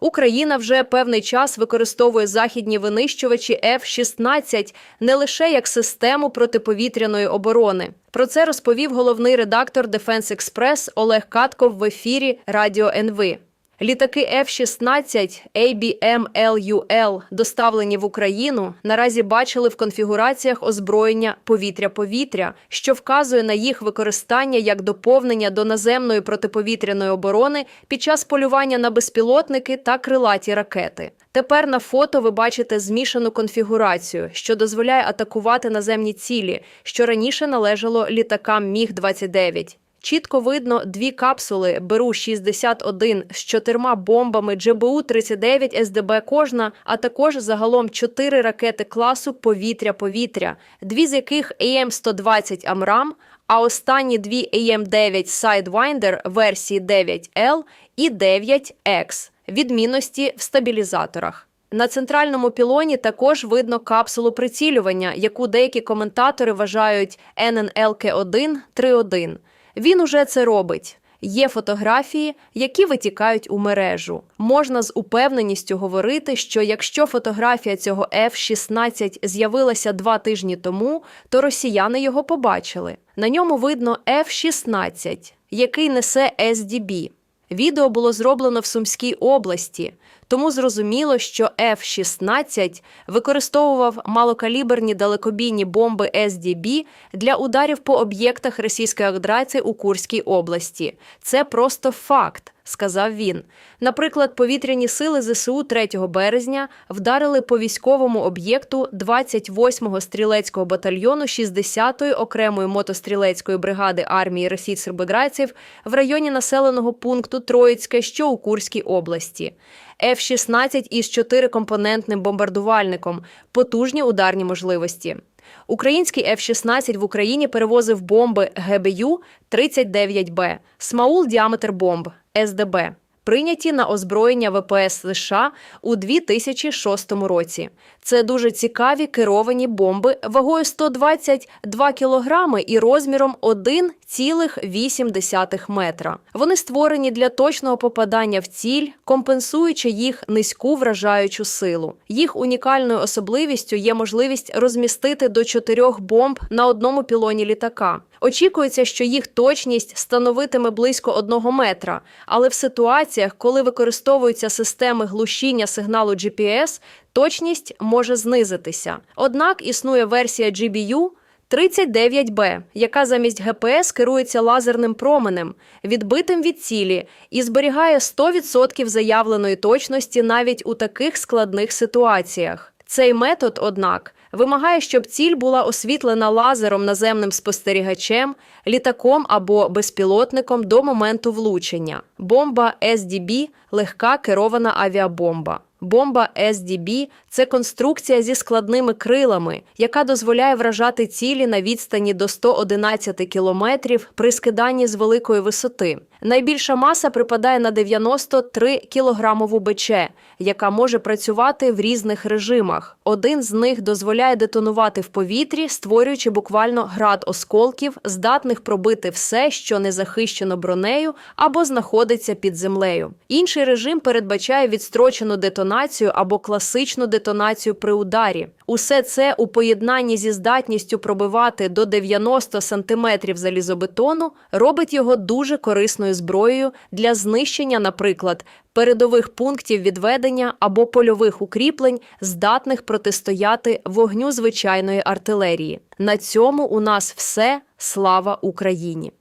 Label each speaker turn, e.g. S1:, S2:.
S1: Україна вже певний час використовує західні винищувачі F-16 не лише як систему протиповітряної оборони. Про це розповів головний редактор Defense Express Олег Катков в ефірі Радіо НВ. Літаки F-16 ABM LUL, доставлені в Україну, наразі бачили в конфігураціях озброєння повітря-повітря, що вказує на їх використання як доповнення до наземної протиповітряної оборони під час полювання на безпілотники та крилаті ракети. Тепер на фото ви бачите змішану конфігурацію, що дозволяє атакувати наземні цілі, що раніше належало літакам Міг-29. Чітко видно дві капсули Беру-61 з чотирма бомбами ДЖБУ-39 СДБ кожна, а також загалом чотири ракети класу повітря-повітря, дві з яких АМ-120 Амрам, а останні дві АМ-9 Sidewinder версії 9L і 9X відмінності в стабілізаторах. На центральному пілоні також видно капсулу прицілювання, яку деякі коментатори вважають ННЛК-1-3-1. Він уже це робить. Є фотографії, які витікають у мережу. Можна з упевненістю говорити, що якщо фотографія цього F-16 з'явилася два тижні тому, то росіяни його побачили. На ньому видно F-16, який несе SDB. Відео було зроблено в Сумській області, тому зрозуміло, що F-16 використовував малокаліберні далекобійні бомби SDB для ударів по об'єктах російської агресії у Курській області. Це просто факт. Сказав він. Наприклад, повітряні сили ЗСУ 3 березня вдарили по військовому об'єкту 28-го стрілецького батальйону 60-ї окремої мотострілецької бригади армії російсько-беграйців в районі населеного пункту Троїцьке, що у Курській області. F-16 із чотирикомпонентним бомбардувальником, потужні ударні можливості. Український F-16 в Україні перевозив бомби ГБЮ 39Б, Смаул діаметр бомб СДБ, прийняті на озброєння ВПС США у 2006 році. Це дуже цікаві керовані бомби вагою 122 кілограми і розміром 1,8 метра. Вони створені для точного попадання в ціль, компенсуючи їх низьку вражаючу силу. Їх унікальною особливістю є можливість розмістити до чотирьох бомб на одному пілоні літака. Очікується, що їх точність становитиме близько одного метра, але в ситуаціях, коли використовуються системи глушіння сигналу GPS, точність може знизитися. Однак існує версія GBU 39Б, яка замість ГПС керується лазерним променем, відбитим від цілі, і зберігає 100% заявленої точності навіть у таких складних ситуаціях. Цей метод, однак, вимагає, щоб ціль була освітлена лазером наземним спостерігачем, літаком або безпілотником до моменту влучення. Бомба SDB – легка керована авіабомба. Бомба SDB – це конструкція зі складними крилами, яка дозволяє вражати цілі на відстані до 111 кілометрів при скиданні з великої висоти. Найбільша маса припадає на 93 кілограмову БЧ, яка може працювати в різних режимах. Один з них дозволяє детонувати в повітрі, створюючи буквально град осколків, здатних пробити все, що не захищено бронею або знаходиться під землею. Інший режим передбачає відстрочену детонацію або класичну детонацію при ударі. Усе це у поєднанні зі здатністю пробивати до 90 см залізобетону робить його дуже корисною зброєю для знищення, наприклад, передових пунктів відведення або польових укріплень, здатних протистояти вогню звичайної артилерії. На цьому у нас все. Слава Україні!